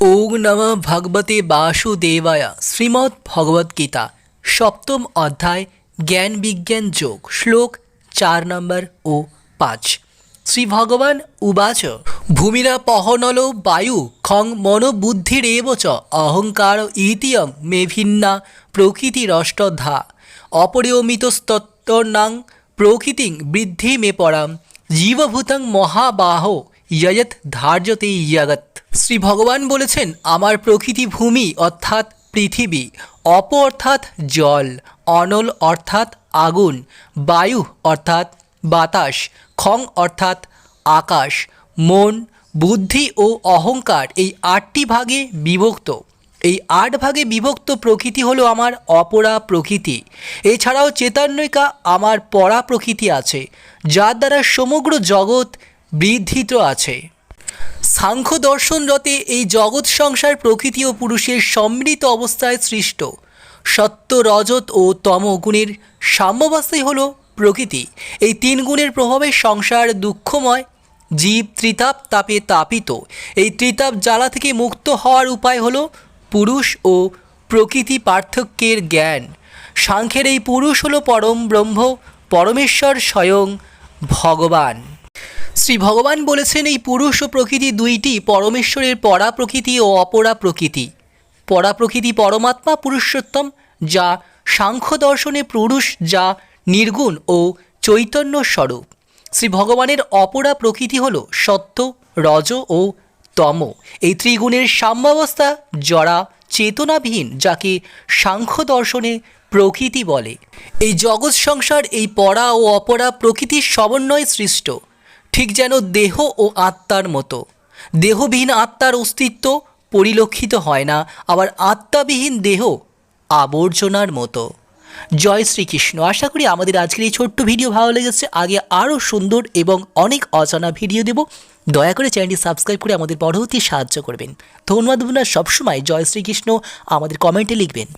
ওং নম ভগবতে বাসুদেবায় শ্রীমদ্ ভগবদ্গীতা সপ্তম অধ্যায়, জ্ঞান বিজ্ঞান যোগ, শ্লোক চার নম্বর ও পাঁচ। শ্রী ভগবান উবাচ ভূমিরা পহনল বায়ু, খং মনোবুদ্ধিরেব চ, অহংকার ইতিয়ং মে ভিন্না প্রকৃতিরষ্টধা অপরিয়মিতস্তত্তর্নাং প্রকৃতিং বৃদ্ধি মে পরাম, জীবভূতং মহাবাহ ইয়ত ধার্যতে ইয়গত শ্রী ভগবান বলেছেন, আমার প্রকৃতি ভূমি অর্থাৎ পৃথিবী অপ অর্থাৎ জল, অনল অর্থাৎ আগুন, বায়ু অর্থাৎ বাতাস, খং অর্থাৎ আকাশ, মন, বুদ্ধি ও অহংকার এই আটটি ভাগে বিভক্ত। এই আট ভাগে বিভক্ত প্রকৃতি হলো আমার অপরা প্রকৃতি। এছাড়াও চেতন্যিকা আমার পরা প্রকৃতি আছে, যার দ্বারা সমগ্র জগৎ বৃদ্ধিত আছে। সাংখ্য দর্শন রতে এই জগৎ সংসার প্রকৃতি ও পুরুষের সম্মিলিত অবস্থায় সৃষ্ট। সত্য, রজত ও তম গুণের সাম্যবাস্তাই হল প্রকৃতি। এই তিন গুণের প্রভাবে সংসার দুঃখময়, জীব ত্রিতাপ তাপে তাপিত। এই ত্রিতাপ জ্বালা থেকে মুক্ত হওয়ার উপায় হল পুরুষ ও প্রকৃতি পার্থক্যের জ্ঞান। সাংখ্যের এই পুরুষ হল পরম ব্রহ্ম, পরমেশ্বর স্বয়ং ভগবান। শ্রী ভগবান বলেছেন, এই পুরুষ ও প্রকৃতি দুইটি, পরমেশ্বরের পরা প্রকৃতি ও অপরা প্রকৃতি। পরা প্রকৃতি পরমাত্মা পুরুষোত্তম, যা সাংখ্য দর্শনে পুরুষ, যা নির্গুণ ও চৈতন্য স্বরূপ। শ্রী ভগবানের অপরা প্রকৃতি হল সত্য, রজ ও তম। এই ত্রিগুণের সাম্যাবস্থা জড়া চেতনাবিহীন, যাকে সাংখ্য দর্শনে প্রকৃতি বলে। এই জগৎ সংসার এই পরা ও অপরা প্রকৃতির সমন্বয়ে সৃষ্ট। ঠিক যেন দেহ ও আত্মার মতো। দেহবিহীন আত্মার অস্তিত্ব পরিলক্ষিত হয় না, আবার আত্মাবিহীন দেহ আবর্জনার মতো। জয় শ্রীকৃষ্ণ। আশা করি আমাদের আজকের এই ছোট্ট ভিডিও ভালো লেগেছে। আগে আরও সুন্দর এবং অনেক অজানা ভিডিও দেব। দয়া করে চ্যানেলটি সাবস্ক্রাইব করে আমাদের পরবর্তী সাহায্য করবেন। ধন্যবাদ সবসময় জয় শ্রীকৃষ্ণ। আমাদের কমেন্টে লিখবেন।